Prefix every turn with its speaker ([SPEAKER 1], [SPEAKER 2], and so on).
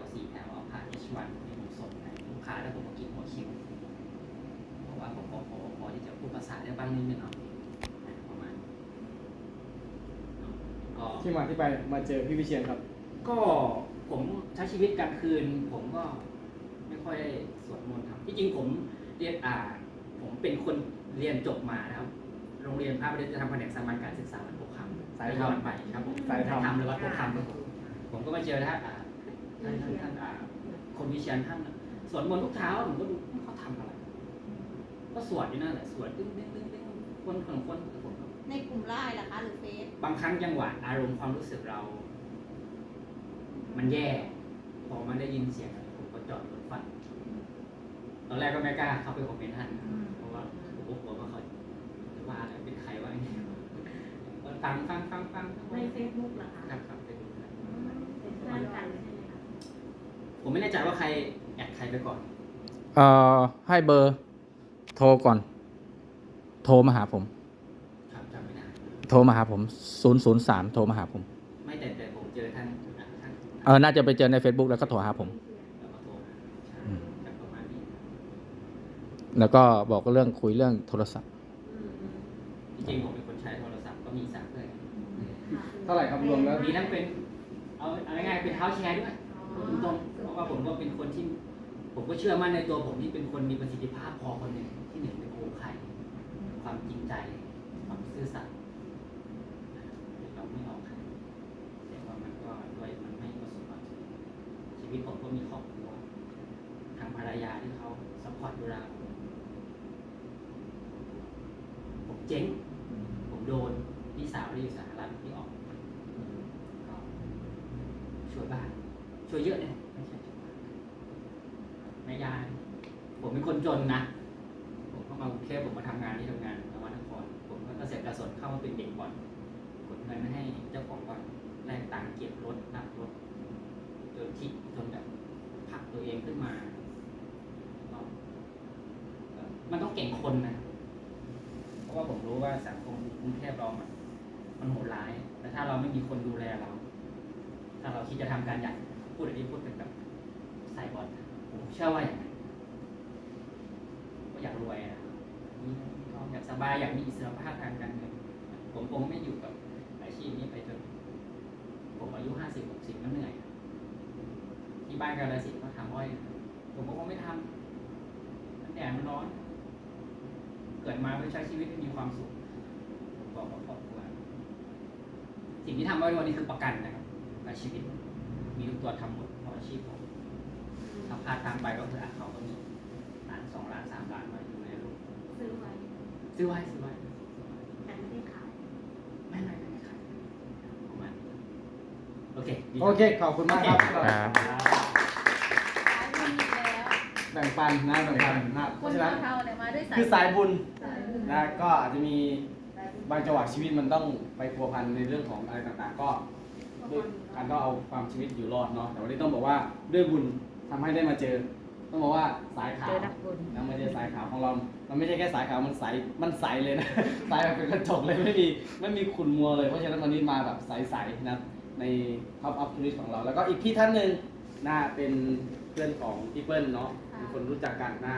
[SPEAKER 1] วสี่แถวเอาผ่าน H1 ที่ผมส่งให้ลูกค้าแล้วผมก็กินหัวคิวเพราะว่าผมก็พอพอที่จะพูดภาษาได้บ้างนิดนึงเนาะประมาณก็
[SPEAKER 2] ที่มาที่ไปมาเจอพี่วิเชียนครับ
[SPEAKER 1] ก็ผมใช้ชีวิตกลางคืน ผมก็ไม่ค่อยได้สวดมนต์ครับที่จริงผมเรียนอ่า ผมเป็นคนเรียนจบมานะครับ โรงเรียนพระประเดชธรรมแผนกสามัญการศึกษาวัดปกคำ
[SPEAKER 2] สายธรรม
[SPEAKER 1] ย้อนไปครับผม
[SPEAKER 2] สายธรรม
[SPEAKER 1] หรือวัดปกคำครับผมผมก็มาเจอท่านอ่า ท่านท่านท่านคนวิเชียนท่านนะสวดมนต์ทุกเช้าผมก็ดูเขาทำอะไร ก็สวดอยู่นั่นแหละสวดดึ้งดึ้งดึงดึงคนของคนผม
[SPEAKER 3] ในกลุ่มไลน์เหรอคะหรือเฟซ
[SPEAKER 1] บางครั้งจังหวะอารมณ์ความรู้สึกเรา มันแย่ พอมันได้ยินเสียงผมก็จอดรถฟังตอนแรกก็ไม่กล้าเข้าไปคอมเมนต์ท่านเพราะว่าผมก็กลัวว่าเขาจะว่าอะไรเป็นใครว่าอย่างเงี้ยก็ฟังฟังฟังฟัง
[SPEAKER 4] ในเฟซบุ๊กเหรอคะ
[SPEAKER 1] ครับครับไปดูครับ
[SPEAKER 4] เป็นเพื่อนกัน
[SPEAKER 1] ผมไม่แน่ใจว่าใครแอดใครไปก่อน
[SPEAKER 5] เอ่อให้เบอร์ โทรก่อน โทรมาหาผม
[SPEAKER 1] ครับจำไม่ได้
[SPEAKER 5] โทรมาหาผม003โทรมาหาผม
[SPEAKER 1] ไม่แต่แต่ผมเจอท่านอะท่าน
[SPEAKER 5] เออน่าจะไปเจอใน Facebook แล้วก็โทรหาผม
[SPEAKER 1] แล้วก็โทรมาใช่
[SPEAKER 5] อืม
[SPEAKER 1] แต่ประมาณนี้
[SPEAKER 5] แล้วก็บอกเรื่องคุยเรื่องโทรศัพท์
[SPEAKER 4] อืมอืม
[SPEAKER 1] จริงๆผมเป็นคนใช้โทรศัพท์ก็มีสามเครื่อง
[SPEAKER 4] ค่ะ
[SPEAKER 2] เท่าไหร่ครับรวมแล้ว
[SPEAKER 1] มีทั้งเป็น เอาเอาง่ายๆเป็นเท้าแชร์ด้วยผ ก็เป็นคนที่ ผมก็เชื่อมั่นในตัวผมที่เป็นคนมีประสิทธิภาพพอคนหนึ่งที่หนึ่งเป็นโครงไข่ความจริงใจ ความซื่อสัตย์เราไม่หลอกใครแต่ว่ามันก็ด้วยมันไม่ประสบความสำเร็จชีวิตผมก็มีครอบครัวทางภรรยาที่เขาซัพพอร์ตดูแลผมผมเจ๊ง ผมโดนพี่สาวที่อยู่สหรัฐที่ออก ช่วยบ้าน ช่วยเยอะเนี่ยไม่ใช่ ช่วยบ้านแม่ยายผมเป็นคนจนนะ ผมเข้ามากรุงเทพผมมาทำงานที่ทำงานนวนคร ผมก็เกษตรกระสนเข้ามาเป็นเด็กบ่อนกดเงินให้เจ้าของบ่อนแลกตังค์เก็บรถรับรถจนคิดจนแบบผักตัวเองขึ้นมา มันต้องเก่งคนนะ เพราะว่าผมรู้ว่าสังคมกรุงเทพเรามันมันโหดร้ายและถ้าเราไม่มีคนดูแลเรา ถ้าเราคิดจะทำการใหญ่พูดอันนี้พูดเป็นแบบใส่บอล เชื่อว่าอย่างนั้นก็อยากรวยนะมีเงินมีทองอยากสบายอยากมีอิสรภาพทางการเงินผมคงไม่อยู่กับอาชีพนี้ไปจนผมอายุห้าสิบหกสิบก็เหนื่อย ที่บ้านกาลสินก็ทำอ้อยผมก็คงไม่ทำมันแดดมันร้อน เกิดมาเพื่อใช้ชีวิตให้มีความสุขผมบอกกับครอบครัวสิ่งที่ทำไว้วันนี้คือประกันนะครับในชีวิต มีทุกตัวทำหมดเพราะอาชีพผม ถ้าพลาดทางไปก็คืออะเขาก็มีล้านสองล้านสามล้านมาอยู่ในลูก
[SPEAKER 4] ซื้อไว้
[SPEAKER 1] ซื้อไว้ซื้อไว้
[SPEAKER 4] แต่ไม่ได้ขาย
[SPEAKER 1] ไม่ไม่ไม่ไม่ขายประมาณนี้โอเคดี
[SPEAKER 2] โอเค ขอบคุณมากครับ
[SPEAKER 5] ครับ
[SPEAKER 3] สายบุญอีกแล้ว
[SPEAKER 2] แบ่งปันนะแบ่งปันนะเพ
[SPEAKER 3] คน
[SPEAKER 2] ราะฉะนั้น
[SPEAKER 3] เท่าๆเนี่ยมาด้วยสาย
[SPEAKER 2] คือสายบุญ
[SPEAKER 3] สายบุญ
[SPEAKER 2] นะก็อาจจะมีบางจังหวะชีวิตมันต้องไปพัวพันในเรื่องของอะไรต่างๆ ก็ ด้วยการต้องเอาความชีวิตอยู่รอดเนาะแต่วันนี้ต้องบอกว่าด้วยบุญ ทำให้ได้มาเจอ ต้องบอกว่าสายขาว
[SPEAKER 4] เจอนักบุญ
[SPEAKER 2] นะไม่ใช่สายขาวของเรา มันไม่ใช่แค่สายขาวมันใสมันใสเลยนะ ใสแบบเป็นกระจกเลยไม่มีไม่มีขุ่นมัวเลย เพราะฉะนั้นวันนี้มาแบบใสๆนะครับในท็อปอัพทูริสของเรา แล้วก็อีกพี่ท่านหนึ่งนะเป็นเพื่อนของพี่เปิ้ลเนาะเป็นคนรู้จักกันนะ